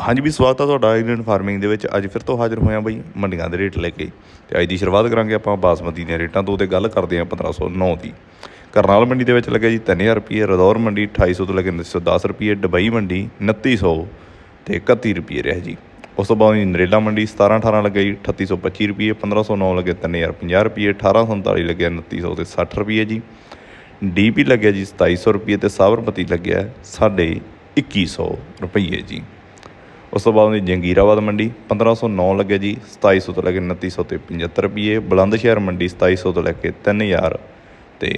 ਹਾਂਜੀ ਵੀ ਸਵਾਗਤ ਹੈ ਤੁਹਾਡਾ ਇੰਡੀਅਨ ਫਾਰਮਿੰਗ ਦੇ ਵਿੱਚ। ਅੱਜ ਫਿਰ ਤੋਂ ਹਾਜ਼ਰ ਹੋਇਆ ਬਈ ਮੰਡੀਆਂ ਦੇ ਰੇਟ ਲੈ ਕੇ। ਤੇ ਅੱਜ ਦੀ ਸ਼ੁਰੂਆਤ ਕਰਾਂਗੇ ਆਪਾਂ ਬਾਸਮਤੀ ਦੇ ਰੇਟਾਂ ਤੋਂ ਤੇ ਗੱਲ ਕਰਦੇ ਹਾਂ 1509 ਦੀ। ਕਰਨਾਲ ਮੰਡੀ ਦੇ ਵਿੱਚ ਲੱਗਿਆ ਜੀ 3000 ਰੁਪਏ ਰਦੌਰ ਮੰਡੀ 2800 ਤੋਂ ਲੈ ਕੇ 910 ਰੁਪਏ ਦੁਬਈ ਮੰਡੀ 2900 ਤੇ 31 ਰੁਪਏ ਰਿਹਾ ਜੀ। ਉਸ ਤੋਂ ਬਾਅਦ ਨਰੇਲਾ ਮੰਡੀ 17 18 ਲੱਗਿਆ ਜੀ 3825 ਰੁਪਏ 1509 ਲੱਗੇ 3050 ਰੁਪਏ 1839 ਲੱਗਿਆ 2900 ਤੇ 60 ਰੁਪਏ ਜੀ। ਡੀਪੀ ਲੱਗਿਆ ਜੀ 2700 ਰੁਪਏ ਤੇ ਸਾਬਰਮਤੀ ਲੱਗਿਆ ਸਾਢੇ 2100 ਰੁਪਏ ਜੀ। ਉਸ ਤੋਂ ਬਾਅਦ ਜੀ ਜੰਗੀਰਾਬਾਦ ਮੰਡੀ 1509 ਲੱਗੇ ਜੀ 2700 ਤੋਂ ਲੈ ਕੇ 2900 ਤੇ 75 ਰੁਪਏ ਬੁਲੰਦ ਸ਼ਹਿਰ ਮੰਡੀ 2700 ਤੋਂ ਲੈ ਕੇ 3000 ਤੇ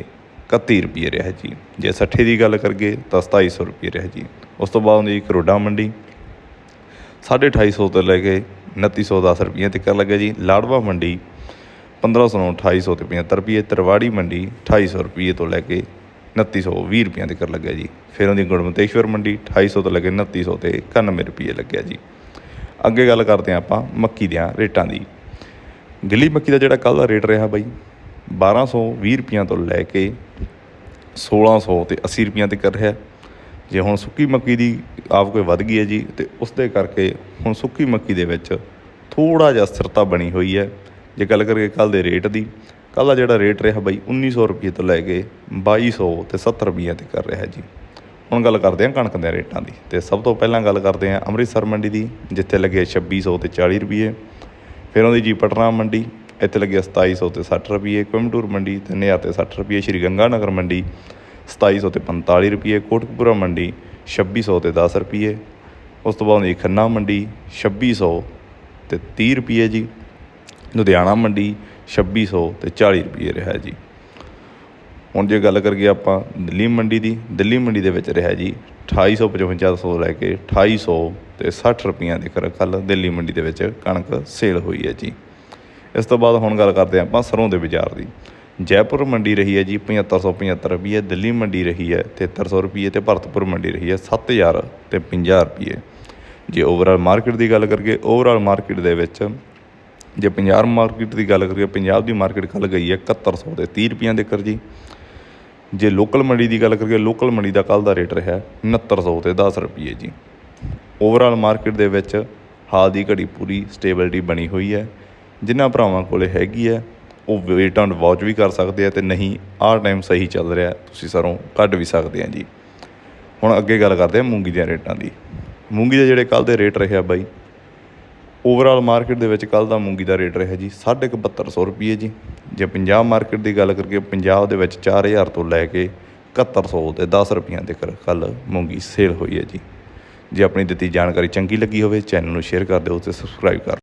31 ਰੁਪਏ ਰਿਹਾ ਜੀ। ਜੇ 60 ਦੀ ਗੱਲ ਕਰਗੇ ਤਾਂ 2700 ਰੁਪਏ ਰਿਹਾ ਜੀ। ਉਸ ਤੋਂ ਬਾਅਦ ਜੀ ਕਰੋਡਾ ਮੰਡੀ 250 ਤੋਂ ਲੈ ਕੇ 2910 ਰੁਪਏ ਤੱਕ ਲੱਗਿਆ ਜੀ। ਲਾੜਵਾ ਮੰਡੀ 1500 2800 ਤੇ 75 ਰੁਪਏ ਤਰਵਾੜੀ ਮੰਡੀ 2800 ਰੁਪਏ ਤੋਂ ਲੈ ਕੇ 2920 ਰੁਪਏ ਤੱਕ ਲੱਗਿਆ ਜੀ। ਫਿਰ ਉਹਦੀ ਗੁਣਮਤੇਸ਼ਵਰ ਮੰਡੀ 2800 ਤੋਂ ਲੱਗੇ ਕੇ 2900 ਤੇ 91 ਰੁਪਏ ਲੱਗਿਆ ਜੀ। ਅੱਗੇ ਗੱਲ ਕਰਦੇ ਹਾਂ ਆਪਾਂ ਮੱਕੀ ਦੀਆਂ ਰੇਟਾਂ ਦੀ। ਗਿੱਲੀ ਮੱਕੀ ਦਾ ਜਿਹੜਾ ਕੱਲ ਦਾ ਰੇਟ ਰਿਹਾ ਬਾਈ 1220 ਰੁਪਈਆਂ ਤੋਂ ਲੈ ਕੇ 1600 ਤੇ 80 ਰੁਪਈਆਂ ਤੱਕ ਰਿਹਾ। ਜੇ ਹੁਣ ਸੁੱਕੀ ਮੱਕੀ ਦੀ ਆਪ ਕੋਈ ਵੱਧ ਗਈ ਹੈ ਜੀ, ਤੇ ਉਸ ਦੇ ਕਰਕੇ ਹੁਣ ਸੁੱਕੀ ਮੱਕੀ ਦੇ ਵਿੱਚ ਥੋੜਾ ਜਿਹਾ ਸਥਿਰਤਾ ਬਣੀ ਹੋਈ ਹੈ। ਜੇ ਗੱਲ ਕਰੀਏ ਕੱਲ ਦੇ ਰੇਟ ਦੀ ਕੱਲ ਦਾ ਜਿਹੜਾ ਰੇਟ ਰਿਹਾ ਬਾਈ 1900 ਰੁਪਏ ਤੋਂ ਲੈ ਕੇ 2200 ਤੇ 70 ਰੁਪਈਆਂ ਤੇ ਕਰ ਰਿਹਾ ਜੀ। ਹੁਣ ਗੱਲ ਕਰਦੇ ਹਾਂ ਕਣਕ ਦੇ ਰੇਟਾਂ ਦੀ ਤੇ ਸਭ ਤੋਂ ਪਹਿਲਾਂ ਗੱਲ ਕਰਦੇ ਹਾਂ ਅੰਮ੍ਰਿਤਸਰ ਮੰਡੀ ਦੀ, ਜਿੱਥੇ ਲੱਗੇ 2600 ਤੇ 40 ਰੁਪਏ ਫਿਰ ਉਹਦੀ ਜੀ ਪਟਨਾ ਮੰਡੀ, ਇੱਥੇ ਲੱਗੇ 2700 ਤੇ 60 ਰੁਪਏ ਕੋਇੰਬਟੂਰ ਮੰਡੀ 3000 ਤੇ 60 ਰੁਪਏ ਸ਼੍ਰੀ ਗੰਗਾ ਨਗਰ ਮੰਡੀ 2700 ਤੇ 45 ਰੁਪਏ ਕੋਟਕਪੂਰਾ ਮੰਡੀ 2600 ਤੇ 10 ਰੁਪਏ ਉਸ ਤੋਂ ਬਾਅਦ ਜੀ ਖੰਨਾ ਮੰਡੀ 2600 ਤੇ 30 ਰੁਪਏ ਜੀ। ਲੁਧਿਆਣਾ ਮੰਡੀ 2600 ਤੇ 40 ਰੁਪਏ ਰਿਹਾ ਜੀ। ਹੁਣ ਜੇ ਗੱਲ ਕਰੀਏ ਆਪਾਂ ਦਿੱਲੀ ਮੰਡੀ ਦੀ, ਦਿੱਲੀ ਮੰਡੀ ਦੇ ਵਿੱਚ ਰਿਹਾ ਜੀ 2855 ਤੋਂ ਲੈ ਕੇ 2800 ਤੇ 60 ਰੁਪਈਆਂ ਦੇ ਕਰ ਕੱਲ ਦਿੱਲੀ ਮੰਡੀ ਦੇ ਵਿੱਚ ਕਣਕ ਸੇਲ ਹੋਈ ਹੈ ਜੀ। ਇਸ ਤੋਂ ਬਾਅਦ ਹੁਣ ਗੱਲ ਕਰਦੇ ਹਾਂ ਆਪਾਂ ਸਰੋਂ ਦੇ ਬਾਜ਼ਾਰ ਦੀ। ਜੈਪੁਰ ਮੰਡੀ ਰਹੀ ਹੈ ਜੀ 7575 ਰੁਪਏ ਦਿੱਲੀ ਮੰਡੀ ਰਹੀ ਹੈ 7300 ਰੁਪਏ ਤੇ ਭਰਤਪੁਰ ਮੰਡੀ ਰਹੀ ਹੈ 7000 ਤੇ 50 ਰੁਪਏ ਜੇ ਓਵਰਆਲ ਮਾਰਕੀਟ ਦੀ ਗੱਲ ਕਰੀਏ ਓਵਰਆਲ ਮਾਰਕੀਟ ਦੇ ਵਿੱਚ ਜੇ ਪੰਜਾਬ ਮਾਰਕੀਟ ਦੀ ਗੱਲ ਕਰੀਏ ਪੰਜਾਬ ਦੀ ਮਾਰਕੀਟ ਕੱਲ ਗਈ ਹੈ 7100 ਤੇ 30 ਰੁਪਈਆਂ ਦੇ ਕਰ ਜੀ ਜੇ ਲੋਕਲ ਮੰਡੀ ਦੀ ਗੱਲ ਕਰੀਏ ਲੋਕਲ ਮੰਡੀ ਦਾ ਕੱਲ ਦਾ ਰੇਟ ਰਿਹਾ 6900 ਤੇ 10 ਰੁਪਏ ਜੀ। ਓਵਰਆਲ ਮਾਰਕੀਟ ਦੇ ਵਿੱਚ ਹਾਲ ਦੀ ਘੜੀ ਪੂਰੀ ਸਟੇਬਿਲਿਟੀ ਬਣੀ ਹੋਈ ਹੈ। ਜਿਨ੍ਹਾਂ ਭਰਾਵਾਂ ਕੋਲੇ ਹੈਗੀ ਹੈ, ਉਹ ਵੇਟ ਐਂਡ ਵਾਚ ਵੀ ਕਰ ਸਕਦੇ ਆ ਤੇ ਨਹੀਂ, ਆਹ ਟਾਈਮ ਸਹੀ ਚੱਲ ਰਿਹਾ, ਤੁਸੀਂ ਸਰੋਂ ਕੱਢ ਵੀ ਸਕਦੇ ਆ ਜੀ। ਹੁਣ ਅੱਗੇ ਗੱਲ ਕਰਦੇ ਆ ਮੂੰਗੀ ਦੀਆਂ ਰੇਟਾਂ ਦੀ। ਮੂੰਗੀ ਦੇ ਜਿਹੜੇ ਕੱਲ ਦੇ ਰੇਟ ਰਹੇ ਆ ਬਾਈ ਓਵਰਆਲ ਮਾਰਕੀਟ ਦੇ ਵਿੱਚ ਕੱਲ ਦਾ ਮੂੰਗੀ ਦਾ ਰੇਟ ਰਿਹਾ ਜੀ 7250 ਰੁਪਏ ਜੀ। ਜੇ ਪੰਜਾਬ ਮਾਰਕੀਟ ਦੀ ਗੱਲ ਕਰੀਏ ਪੰਜਾਬ ਦੇ ਵਿੱਚ 4000 ਤੋਂ ਲੈ ਕੇ 7100 ਤੇ 10 ਰੁਪਈਆਂ ਤੱਕ ਕੱਲ ਮੂੰਗੀ ਸੇਲ ਹੋਈ ਹੈ ਜੀ। ਜੇ ਆਪਣੀ ਦਿੱਤੀ ਜਾਣਕਾਰੀ ਚੰਗੀ ਲੱਗੀ ਹੋਵੇ ਚੈਨਲ ਨੂੰ ਸ਼ੇਅਰ ਕਰ ਦਿਓ ਤੇ ਸਬਸਕ੍ਰਾਈਬ ਕਰ